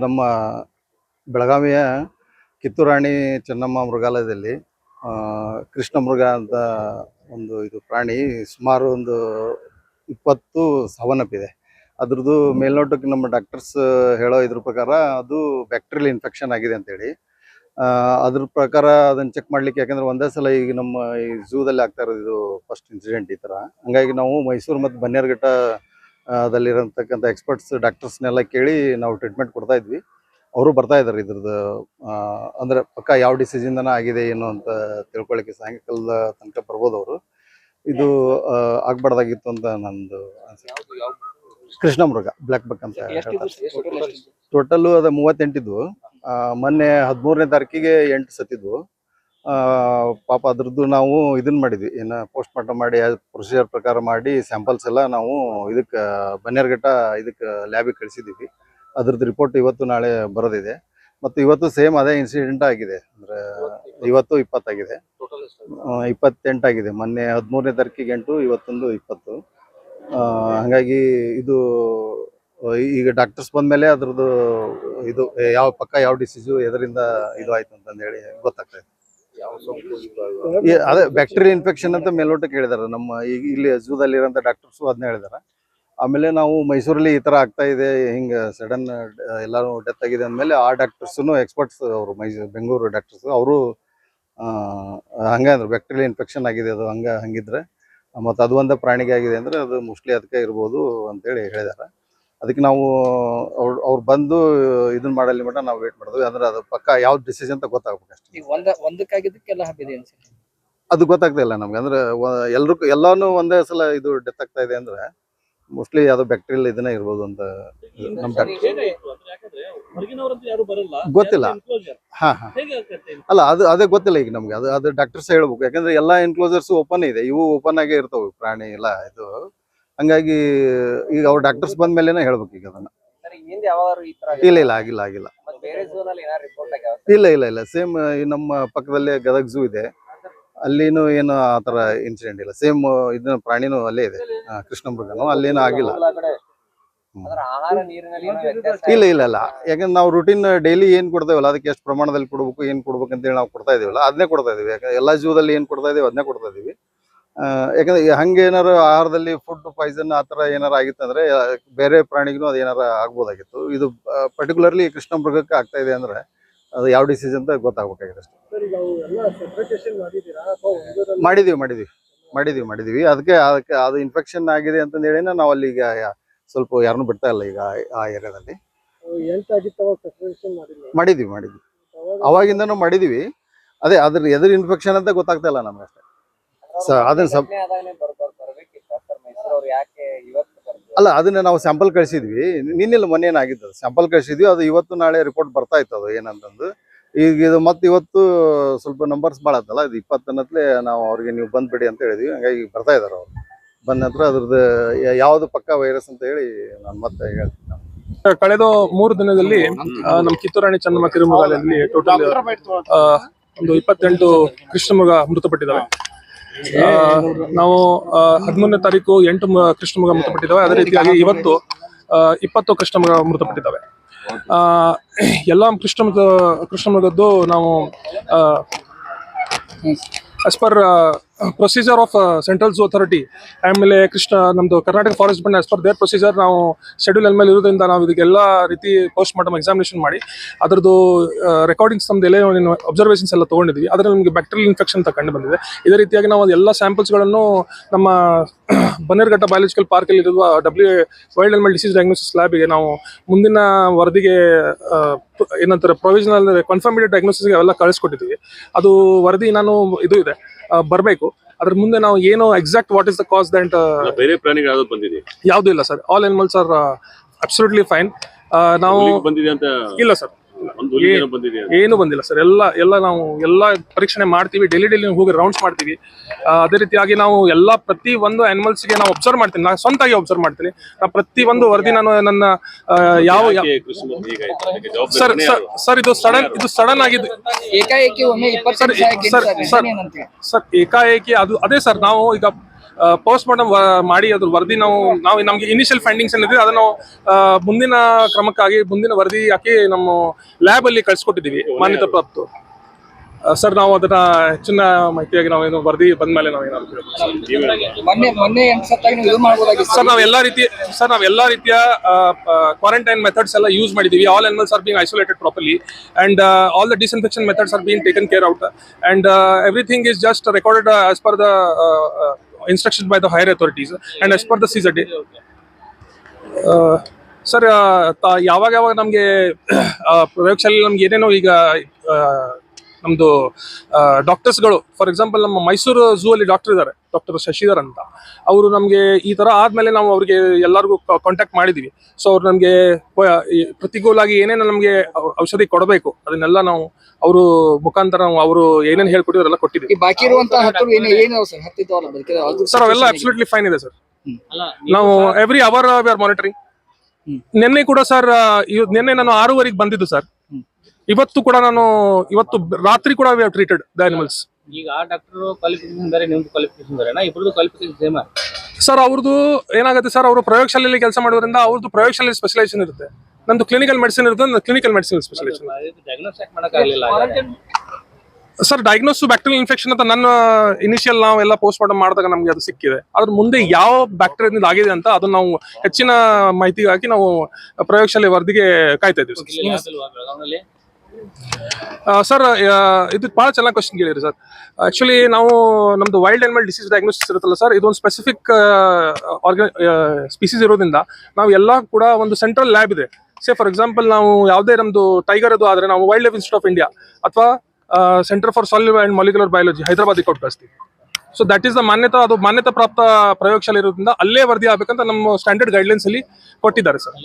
ನಮ್ಮ ಬೆಳಗಾವಿಯ ಕಿತ್ತೂರಾಣಿ ಚೆನ್ನಮ್ಮ ಮೃಗಾಲಯದಲ್ಲಿ ಕೃಷ್ಣ ಮೃಗ ಅಂತ ಒಂದು ಇದು ಪ್ರಾಣಿ ಸುಮಾರು ಒಂದು ಇಪ್ಪತ್ತು ಸಾವನ್ನಪ್ಪಿದೆ ಅದ್ರದ್ದು ಮೇಲ್ನೋಟಕ್ಕೆ ನಮ್ಮ ಡಾಕ್ಟರ್ಸ್ ಹೇಳೋ ಇದ್ರ ಪ್ರಕಾರ ಅದು ಬ್ಯಾಕ್ಟೀರಿಯಲ್ ಇನ್ಫೆಕ್ಷನ್ ಆಗಿದೆ ಅಂತೇಳಿ. ಅದ್ರ ಪ್ರಕಾರ ಅದನ್ನ ಚೆಕ್ ಮಾಡ್ಲಿಕ್ಕೆ ಯಾಕಂದ್ರೆ ಒಂದೇ ಸಲ ಈಗ ನಮ್ಮ ಈ ಝೂದಲ್ಲಿ ಆಗ್ತಾ ಇರೋದು ಇದು ಫಸ್ಟ್ ಇನ್ಸಿಡೆಂಟ್ ಈ ಥರ. ಹಂಗಾಗಿ ನಾವು ಮೈಸೂರು ಮತ್ತು ಬನ್ನೇರುಘಟ್ಟ ಆ, ದಲ್ಲಿರತಕ್ಕಂಥ ಎಕ್ಸ್ಪರ್ಟ್ಸ್ ಡಾಕ್ಟರ್ಸ್ನೆಲ್ಲ ಕೇಳಿ ನಾವು ಟ್ರೀಟ್ಮೆಂಟ್ ಕೊಡ್ತಾ ಇದ್ವಿ. ಅವರು ಬರ್ತಾ ಇದ್ದಾರೆ ಇದ್ರದ್ದು ಅಂದರೆ ಪಕ್ಕ ಯಾವ ಡಿಸೀಸಿಂದನ ಆಗಿದೆ ಏನು ಅಂತ ತಿಳ್ಕೊಳ್ಳಿಕ್ಕೆ ಸಾಯಂಕಾಲದ ತನಕ ಬರ್ಬೋದು ಅವರು. ಇದು ಆಗ್ಬಾರ್ದಾಗಿತ್ತು ಅಂತ ನಂದು ಕೃಷ್ಣ ಮೃಗ ಬ್ಲ್ಯಾಕ್ ಬಕ್ ಅಂತ ಟೋಟಲ್ ಟೋಟಲ್ಲು ಅದು ಮೂವತ್ತೆಂಟಿದ್ವು ಮೊನ್ನೆ ಹದಿಮೂರನೇ ತಾರೀಕಿಗೆ ಎಂಟು ಸತ್ತಿದ್ವು ಪಾಪ ಅದ್ರದ್ದು ನಾವು ಇದನ್ನ ಮಾಡಿದ್ವಿ. ಏನು ಪೋಸ್ಟ್ ಮಾರ್ಟಮ್ ಮಾಡಿ ಪ್ರೊಸೀಜರ್ ಪ್ರಕಾರ ಮಾಡಿ ಸ್ಯಾಂಪಲ್ಸ್ ಎಲ್ಲ ನಾವು ಇದಕ್ಕೆ ಬನ್ನೇರ್ಘಟ್ಟ ಇದಕ್ಕೆ ಲ್ಯಾಬಿಗೆ ಕಳಿಸಿದ್ದೀವಿ ಅದ್ರದ್ದು ರಿಪೋರ್ಟ್ ಇವತ್ತು ನಾಳೆ ಬರೋದಿದೆ. ಮತ್ತು ಇವತ್ತು ಸೇಮ್ ಅದೇ ಇನ್ಸಿಡೆಂಟ್ ಆಗಿದೆ. ಅಂದರೆ ಇವತ್ತು ಇಪ್ಪತ್ತಾಗಿದೆ. ಇಪ್ಪತ್ತೆಂಟಾಗಿದೆ ಮೊನ್ನೆ ಹದಿಮೂರನೇ ತಾರೀಕಿಗೆ ಎಂಟು ಇವತ್ತೊಂದು ಇಪ್ಪತ್ತು. ಆ, ಹಾಗಾಗಿ ಇದು ಈಗ ಡಾಕ್ಟರ್ಸ್ ಬಂದಮೇಲೆ ಅದ್ರದ್ದು ಇದು ಯಾವ ಪಕ್ಕ ಯಾವ ಡಿಸೀಸು ಎದರಿಂದ ಇದು ಆಯ್ತು ಅಂತಂದೇಳಿ ಈ ಅದೇ ಬ್ಯಾಕ್ಟೀರಿಯಾ ಇನ್ಫೆಕ್ಷನ್ ಅಂತ ಮೇಲ್ನೋಟಕ್ಕೆ ಹೇಳಿದಾರೆ. ನಮ್ಮ ಈಗ ಇಲ್ಲಿ ಝೂದಲ್ಲಿ ಇರೋಂಥ ಡಾಕ್ಟರ್ಸು ಅದನ್ನ ಹೇಳಿದಾರೆ. ಆಮೇಲೆ ನಾವು ಮೈಸೂರಲ್ಲಿ ಈ ಥರ ಆಗ್ತಾ ಇದೆ ಹಿಂಗೆ ಸಡನ್ ಎಲ್ಲರೂ ಡೆತ್ ಆಗಿದೆ ಅಂದಮೇಲೆ ಆ ಡಾಕ್ಟರ್ಸು ಎಕ್ಸ್ಪರ್ಟ್ಸ್ ಅವರು ಮೈಸೂರು ಬೆಂಗಳೂರು ಡಾಕ್ಟರ್ಸ್ ಅವರು ಹಂಗೆ ಅಂದ್ರೆ. ಬ್ಯಾಕ್ಟೀರಿಯಾ ಇನ್ಫೆಕ್ಷನ್ ಆಗಿದೆ ಅದು ಹಂಗೆ ಹಂಗಿದ್ರೆ. ಮತ್ತು ಅದು ಒಂದ ಪ್ರಾಣಿಗೆ ಆಗಿದೆ ಅಂದರೆ ಅದು ಮೋಸ್ಟ್ಲಿ ಅದಕ್ಕೆ ಇರ್ಬೋದು ಅಂತೇಳಿ ಹೇಳಿದಾರೆ. ಅದಕ್ಕೆ ನಾವು ಅವ್ರು ಅವ್ರು ಬಂದು ಇದನ್ನ ಮಾಡಲಿ ಮಟ್ಟ ನಾವು ವೇಟ್ ಮಾಡಿದ್ವಿ ಅಂದ್ರೆ ಅದು ಪಕ್ಕ ಯಾವ ಡಿಸಿಷನ್ ಅಂತ ಗೊತ್ತಾಗ್ಬೇಕು ಅಷ್ಟೇ ಈಗ ಒಂದ ಒಂದಕ್ಕಾಗಿದ್ದಕ್ಕೆಲ್ಲ ಹಬ್ಬಿದೆ ಅನ್ಸುತ್ತೆ. ಅದು ಗೊತ್ತಾಗ್ತಾ ಇಲ್ಲ ನಮ್ಗೆ. ಅಂದ್ರೆ ಎಲ್ರು ಎಲ್ಲಾನು ಒಂದೇ ಸಲ ಇದು ಡೆತ್ ಆಗ್ತಾ ಇದೆ ಅಂದ್ರೆ ಮೋಸ್ಟ್ಲಿ ಯಾವ್ದೋ ಬ್ಯಾಕ್ಟೀರಿಯಲ್ ಇದನ್ನೇ ಇರ್ಬೋದು ಅಂತ ನಮ್ ಡಾಕ್ಟರ್ ಹೊರಗಿನವರಂತೂ ಯಾರು ಬರಲ್ಲ. ಗೊತ್ತಿಲ್ಲ. ಹಾ ಹಾ. ಅಲ್ಲ ಅದು ಅದೇ ಗೊತ್ತಿಲ್ಲ ಈಗ ನಮ್ಗೆ. ಅದು ಅದು ಡಾಕ್ಟರ್ಸ್ ಹೇಳ್ಬೇಕು. ಯಾಕಂದ್ರೆ ಎಲ್ಲಾ ಎನ್ಕ್ಲೋಸರ್ಸ್ ಓಪನ್ ಇದೆ. ಇವು ಓಪನ್ ಆಗೇ ಇರ್ತಾವೆ. ಪ್ರಾಣಿ ಎಲ್ಲ ಇದು. ಹಂಗಾಗಿ ಈಗ ಅವ್ರು ಡಾಕ್ಟರ್ಸ್ ಬಂದ ಮೇಲೆನೇ ಹೇಳ್ಬೇಕು ಈಗ ಅದನ್ನ. ಸರ್ ಹಿಂದೆ ಯಾವಾರು ಈ ತರ ಇಲ್ಲ ಇಲ್ಲ ಆಗಿಲ್ಲ ಆಗಿಲ್ಲ. ಮತ್ತೆ ಬೇರೆ ಝೋನ್ ಅಲ್ಲಿ ಏನಾರು ರಿಪೋರ್ಟ್ ಆಗ್ಯಾವ ಇಲ್ಲ ಇಲ್ಲ ಇಲ್ಲ. ಸೇಮ್ ನಮ್ಮ ಪಕ್ಕದಲ್ಲೇ ಗದಗ ಝೂ ಇದೆ. ಅಲ್ಲಿನೂ ಏನು ಆ ತರ ಇನ್ಸಿಡೆಂಟ್ ಇಲ್ಲ. ಸೇಮ್ ಇದನ್ನ ಪ್ರಾಣಿನೂ ಅಲ್ಲೇ ಇದೆ. ಕೃಷ್ಣಮೃಗನು ಕೃಷ್ಣ ಮೃಗನು ಅಲ್ಲೇನೂ ಆಗಿಲ್ಲ ಅದರ ಆಹಾರ ನೀರಿನಲ್ಲಿ ಇಲ್ಲ ಇಲ್ಲ ಇಲ್ಲ ಯಾಕಂದ್ರೆ ನಾವು ರುಟೀನ್ ಡೈಲಿ ಏನ್ ಕೊಡ್ತೇವಲ್ಲ ಅದಕ್ಕೆ ಎಷ್ಟು ಪ್ರಮಾಣದಲ್ಲಿ ಕೊಡ್ಬೇಕು ಏನ್ ಕೊಡ್ಬೇಕು ಅಂತೇಳಿ ನಾವು ಕೊಡ್ತಾ ಇದೀವಲ್ಲ ಅದನ್ನೇ ಕೊಡ್ತಾ ಇದೀವಿ. ಯಾಕಂದ್ರೆ ಎಲ್ಲಾ ಜೀವದಲ್ಲಿ ಏನ್ ಕೊಡ್ತಾ ಇದೀವಿ ಅದನ್ನೇ ಕೊಡ್ತಾ ಇದೀವಿ. ಯಾಕಂದ್ರೆ ಹಂಗೆ ಏನಾರು ಆಹಾರದಲ್ಲಿ ಫುಡ್ ಪಾಯ್ಸನ್ ಆ ಥರ ಏನಾರು ಆಗಿತ್ತಂದ್ರೆ ಬೇರೆ ಪ್ರಾಣಿಗೂ ಅದು ಏನಾರ ಆಗ್ಬೋದಾಗಿತ್ತು. ಇದು ಪರ್ಟಿಕ್ಯುಲರ್ಲಿ ಕೃಷ್ಣ ಮೃಗಕ್ಕೆ ಆಗ್ತಾ ಇದೆ ಅಂದ್ರೆ ಅದು ಯಾವ ಡಿಸೀಸ್ ಅಂತ ಗೊತ್ತಾಗ್ಬೇಕಾಗಿದೆ ಅಷ್ಟೇ. ಮಾಡಿದೀವಿ ಮಾಡಿದೀವಿ. ಮಾಡಿದೀವಿ ಮಾಡಿದೀವಿ. ಅದಕ್ಕೆ ಅದಕ್ಕೆ ಅದು ಇನ್ಫೆಕ್ಷನ್ ಆಗಿದೆ ಅಂತ ಹೇಳಿ ನಾವು ಅಲ್ಲಿ ಈಗ ಸ್ವಲ್ಪ ಯಾರನ್ನೂ ಬಿಡ್ತಾ ಇಲ್ಲ ಈಗ ಆ ಏರಿಯಾದಲ್ಲಿ. ಮಾಡಿದೀವಿ ಮಾಡಿದ್ವಿ. ಅವಾಗಿಂದನೂ ಮಾಡಿದೀವಿ. ಅದೇ ಅದ್ರ ಎದುರು ಇನ್ಫೆಕ್ಷನ್ ಅಂತ ಗೊತ್ತಾಗ್ತಾ ಇಲ್ಲ ನಮ್ಗೆ ಅಷ್ಟೇ. ಅದನ್ನ ಸಬ್- ಅಲ್ಲ ಅದನ್ನ ನಾವು ಸ್ಯಾಂಪಲ್ ಕಳಿಸಿದ್ವಿ. ನಿನ್ನೆಲ್ಲ ಮೊನ್ನೆ ಏನಾಗಿದ್ದು ಸ್ಯಾಂಪಲ್ ಕಳಿಸಿದ್ವಿ. ಅದು ಇವತ್ತು ನಾಳೆ ರಿಪೋರ್ಟ್ ಬರ್ತಾ ಇತ್ತು ಅದು ಏನಂತಂದು. ಈಗ ಇದು ಮತ್ತೆ ಇವತ್ತು ಸ್ವಲ್ಪ ನಂಬರ್ಸ್ ಭಾಳ ಆತಲ್ಲ ಇದು ಇಪ್ಪತ್ತನತ್ಲೆ ನಾವು ಅವ್ರಿಗೆ ನೀವು ಬಂದ್ಬಿಡಿ ಅಂತ ಹೇಳಿದ್ವಿ. ಹಂಗಾಗಿ ಬರ್ತಾ ಇದಾರೆ ಅವರು. ಬಂದ ನಂತರ ಅದ್ರದ್ದು ಯಾವುದು ಪಕ್ಕ ವೈರಸ್ ಅಂತ ಹೇಳಿ ನಾನು ಮತ್ತೆ ಹೇಳ್ತೀನಿ ನಾನು. ಕಳೆದ ಮೂರು ದಿನದಲ್ಲಿ ನಮ್ಮ ಕಿತ್ತೂರಾಣಿ ಚನ್ನಮ್ಮ ಕಿರುಮೃಗಾಲಯದಲ್ಲಿ ಟೋಟಲ್ ಒಂದು ಇಪ್ಪತ್ತೆಂಟು ಕೃಷ್ಣ ಮೃತಪಟ್ಟಿದ್ದಾರೆ ನಾವು ಹದಿಮೂರನೇ ತಾರೀಕು ಎಂಟು ಕೃಷ್ಣ ಮೃಗ ಮೃತಪಟ್ಟಿದ್ದಾವೆ. ಅದೇ ರೀತಿಯಾಗಿ ಇವತ್ತು ಇಪ್ಪತ್ತು ಕೃಷ್ಣ ಮೃಗ ಮೃತಪಟ್ಟಿದ್ದಾವೆ ಎಲ್ಲ ಕೃಷ್ಣ ಕೃಷ್ಣ ಮೃಗದ್ದು ನಾವು as per procedure of central zoo authority ಆಮೇಲೆ ಕೃಷ್ಣ, ನಮ್ದು ಕರ್ನಾಟಕ ಫಾರೆಸ್ಟ್ ಬಂಡ್ ಆಸ್ ಪರ್ ದೇರ್ ಪ್ರೊಸೀಜರ್ ನಾವು ಶೆಡ್ಯೂಲ್ ಎಲ್ ಮೇಲೆ ಇರೋದ್ರಿಂದ ನಾವು ಇದಕ್ಕೆಲ್ಲ ರೀತಿ ಪೋಸ್ಟ್ ಮಾರ್ಟಮ್ ಎಕ್ಸಾಮಿನೇಷನ್ ಮಾಡಿ, ಅದರದ್ದು ರೆಕಾರ್ಡಿಂಗ್ಸ್ ನಮ್ದು ಎಲ್ಲ ಅಬ್ಸರ್ವೇಷನ್ಸ್ ಎಲ್ಲ ತೊಗೊಂಡಿದ್ವಿ. ಅದರಲ್ಲಿ ನಮಗೆ ಬ್ಯಾಕ್ಟೀರಿಯಲ್ ಇನ್ಫೆಕ್ಷನ್ ಕಂಡು ಬಂದಿದೆ. ಇದೇ ರೀತಿಯಾಗಿ ನಾವು ಎಲ್ಲ ಸ್ಯಾಂಪಲ್ಸ್ಗಳನ್ನು ನಮ್ಮ ಬನ್ನೇರ್ಘಟ್ಟ ಬಯಾಲಜಿಕಲ್ ಪಾರ್ಕಲ್ಲಿ ಇರುವ W wild animal disease diagnosis ಲ್ಯಾಬಿಗೆ ನಾವು ಮುಂದಿನ ವರದಿಗೆ ಪ- ಏನಂತಾರೆ ಪ್ರೊವಿಷನಲ್ ಕನ್ಫರ್ಮೇಟೆಡ್ ಡಯಾಗ್ನೋಸಿಸ್ಗೆ ಅವೆಲ್ಲ ಕಳಿಸ್ಕೊಟ್ಟಿದ್ದೀವಿ. ಅದು ವರದಿ ನಾನು ಇದು ಇದೆ. ಬರಬೇಕು. ಅದ್ರ ಮುಂದೆ ನಾವು ಏನು exact what is the cause ದಂಟ್ ಬೇರೆ ಪ್ರಾಣಿಗಳು ಯಾವ್ದು ಬಂದಿದೆ? ಯಾವುದೂ ಇಲ್ಲ sir all animals are absolutely fine ನಾವು ಬಂದಿದೆ ಅಂತ ಇಲ್ಲ ಸರ್ ಏನೋ ಬಂದಿದೆ ಏನು ಬಂದಿಲ್ಲ ಸರ್. ಎಲ್ಲ ಎಲ್ಲ ನಾವು ಎಲ್ಲ ಪರೀಕ್ಷಣೆ ಮಾಡ್ತೀವಿ. ಡೈಲಿ ಡೈಲಿ ಹೋಗಿ ರೌಂಡ್ಸ್ ಮಾಡ್ತೀವಿ. ಅದೇ ರೀತಿಯಾಗಿ ನಾವು ಎಲ್ಲ ಪ್ರತಿ ಒಂದು ಅನಿಮಲ್ಸ್ಗೆ ಗೆ ನಾವು ಅಬ್ಸರ್ವ್ ಮಾಡ್ತೀನಿ ನಾನು ಸ್ವಂತಾಗಿ ಅಬ್ಸರ್ವ್ ಮಾಡ್ತೀನಿ. ನಾನು ಪ್ರತಿ ಒಂದು ವರದಿ ನಾನು ನನ್ನ ಯಾವ ಸರ್ ಸರ್ ಇದು ಸಡನ್ ಇದು ಸಡನ್ ಆಗಿದ್ದು ಏಕಾಏಕಿ ಒಮ್ಮೆ ಸರ್, ಸರ್, ಸರ್. ಸರ್ ಏಕಾಏಕಿ ಅದು ಅದೇ ಸರ್ ನಾವು ಈಗ ಪೋಸ್ಟ್ ಮಾರ್ಟಮ್ ಮಾಡಿ ಅದ್ರ ವರದಿ ನಾವು ನಾವು ನಮಗೆ ಇನಿಷಿಯಲ್ ಫೈಂಡಿಂಗ್ಸ್ ಏನಿದೆ ಅದನ್ನು ನಾವು ಮುಂದಿನ ಕ್ರಮಕ್ಕಾಗಿ ಮುಂದಿನ ವರದಿ ಹಾಕಿ ನಮ್ಮ ಲ್ಯಾಬ್ ಅಲ್ಲಿ ಕಳ್ಸಿಕೊಟ್ಟಿದ್ದೀವಿ ಮಾನ್ಯತೆ ಪ್ರಾಪ್ತು. ಸರ್ ನಾವು ಅದನ್ನ ಹೆಚ್ಚಿನ ಮಾಹಿತಿಯಾಗಿ ನಾವೇನು ವರದಿ ಬಂದ ಮೇಲೆ ಮೊನ್ನೆ ಮೊನ್ನೆ ಎಂಟು ಸತ್ತಾಗಿ ನೀವು ಮಾಡ್ಬೋದಾಗಿತ್ತು. ಸರ್ ನಾವು ಎಲ್ಲಾ ರೀತಿ ಸರ್ ನಾವು ಎಲ್ಲಾ ರೀತಿಯ ಕ್ವಾರಂಟೈನ್ ಮೆಥಡ್ಸ್ ಎಲ್ಲ ಯೂಸ್ ಮಾಡಿದೀವಿ. All animals are being isolated properly and all the disinfection methods are being taken care out and everything is just recorded as per the instruction by the higher authorities and as per the CZA. Sir ಯಾವಾಗ ಯಾವಾಗ ನಮಗೆ ಪ್ರಯೋಗಶಾಲೆ ನಮ್ಗೆ ಏನೇನೋ ಈಗ ನಮ್ಮದು ಡಾಕ್ಟರ್ಸ್ಗಳು for example ನಮ್ಮ Mysuru zoo ಅಲ್ಲಿ doctor ಇದ್ದಾರೆ ಡಾಕ್ಟರ್ ಶಶಿಧರ್ ಅಂತ. ಅವರು ನಮಗೆ ಈ ತರ ಆದಮೇಲೆ ನಾವು ಅವ್ರಿಗೆ ಎಲ್ಲರಿಗೂ ಕಾಂಟ್ಯಾಕ್ಟ್ ಮಾಡಿದೀವಿ. ಸೊ ಅವ್ರು ನಮಗೆ ಪ್ರತಿಕೂಲಾಗಿ ಏನೇನು ನಮಗೆ ಔಷಧಿ ಕೊಡಬೇಕು ಅದನ್ನೆಲ್ಲ ನಾವು ಅವರು ಮುಖಾಂತರ ನಾವು ಅವರು ಏನೇನು ಹೇಳ್ಕೊಟ್ಟಿದ್ರೆಲ್ಲ ಕೊಟ್ಟಿದ್ದೀವಿ ಈ ಬಾಕಿ ಇರುವಂತ ಹತ್ತು ಏನು ಏನು ಸರ್? ಅವೆಲ್ಲ ಅಬ್ಸಲ್ಯೂಟ್ಲಿ ಫೈನ್ ಇದೆ ಸರ್. ಅಲ್ಲ ನಾವು every hour we are monitoring ನಿನ್ನೆ ಕೂಡ ಸರ್ ನಿನ್ನೆ ನಾನು ಆರೂವರೆಗೆ ಬಂದಿದ್ದು ಸರ್. ಇವತ್ತು ಕೂಡ ನಾನು ಇವತ್ತು ರಾತ್ರಿ ಕೂಡ ವಿ ಟ್ರೀಟೆಡ್ ದ ಅನಿಮಲ್ಸ್ ಈಗ ಆ ಡಾಕ್ಟರ್ ಕ್ವಾಲಿಫಿಕೇಶನ್ ಬೇರೆ ನಿಮ್ದು ಕ್ವಾಲಿಫಿಕೇಶನ್ ಬೇರೆ ಇಬ್ಬರದು ಕ್ವಾಲಿಫಿಕೇಶನ್ ಸೇಮ್ ಸರ್ ಅವ್ರದ್ದು ಏನಾಗುತ್ತೆ ಸರ್ ಅವರು ಪ್ರಯೋಗಶಾಲೆಯಲ್ಲಿ ಕೆಲಸ ಮಾಡೋದ್ರಿಂದ ಅವ್ರದ್ದು ಪ್ರಯೋಗಶಾಲೆಯಲ್ಲಿ ಸ್ಪೆಷಲೈಸೇಷನ್ ಇರುತ್ತೆ. ನಂದು ಕ್ಲಿನಿಕಲ್ ಮೆಡಿಸಿನ್ ಇರುತ್ತೆ clinical medicine specialisation sir diagnose bacterial infection ಅಂತ ನನ್ನ ಇನಿಷಿಯಲ್ ನಾವು ಎಲ್ಲ ಪೋಸ್ಟ್ ಮಾರ್ಟಮ್ ಮಾಡಿದಾಗ ನಮಗೆ ಅದು ಸಿಕ್ಕಿದೆ. ಅದ್ರ ಮುಂದೆ ಯಾವ ಬ್ಯಾಕ್ಟೀರಿಯಾದಿಂದ ಆಗಿದೆ ಅಂತ ಅದನ್ನ ನಾವು ಹೆಚ್ಚಿನ ಮಾಹಿತಿಗಾಗಿ ನಾವು ಪ್ರಯೋಗಶಾಲೆ ವರದಿಗೆ ಕಾಯ್ತಾ ಇದ್ದೀವಿ ಸರ್ ಸರ್ ಇದು ಭಾಳ ಚೆನ್ನಾಗಿ ಕ್ವಶನ್ ಕೇಳಿರಿ ಸರ್. ಆಕ್ಚುಲಿ ನಾವು ನಮ್ದು ವೈಲ್ಡ್ ಅನಿಮಲ್ ಡಿಸೀಸ್ ಡಯಾಗ್ನೋಸಿಸ್ ಇರುತ್ತಲ್ಲ ಸರ್, ಇದೊಂದು ಸ್ಪೆಸಿಫಿಕ್ ಆರ್ಗ ಸ್ಪೀಸೀಸ್ ಇರೋದ್ರಿಂದ ನಾವು ಎಲ್ಲ ಕೂಡ ಒಂದು ಸೆಂಟ್ರಲ್ ಲ್ಯಾಬ್ ಇದೆ. ಸೇ ಫಾರ್ ಎಕ್ಸಾಂಪಲ್ ನಾವು ಯಾವುದೇ ನಮ್ದು ಟೈಗರ್ ಅದು ಆದರೆ ನಾವು wildlife institute of India ಅಥವಾ centre for cellular and molecular biology ಹೈದರಾಬಾದಿಗೆ ಕೊಟ್ಟು ಕಳಿಸ್ತೀವಿ. ಸೊ ದಟ್ ಈಸ್ ದ ಮಾನ್ಯತೆ, ಅದು ಮಾನ್ಯತಾ ಪ್ರಾಪ್ತ ಪ್ರಯೋಗಶಾಲೆ ಇರೋದ್ರಿಂದ ಅಲ್ಲೇ ವರದಿ ಆಗಬೇಕಂತ ನಮ್ಮ ಸ್ಟ್ಯಾಂಡರ್ಡ್ ಗೈಡ್ಲೈನ್ಸ್ ಅಲ್ಲಿ ಕೊಟ್ಟಿದ್ದಾರೆ ಸರ್.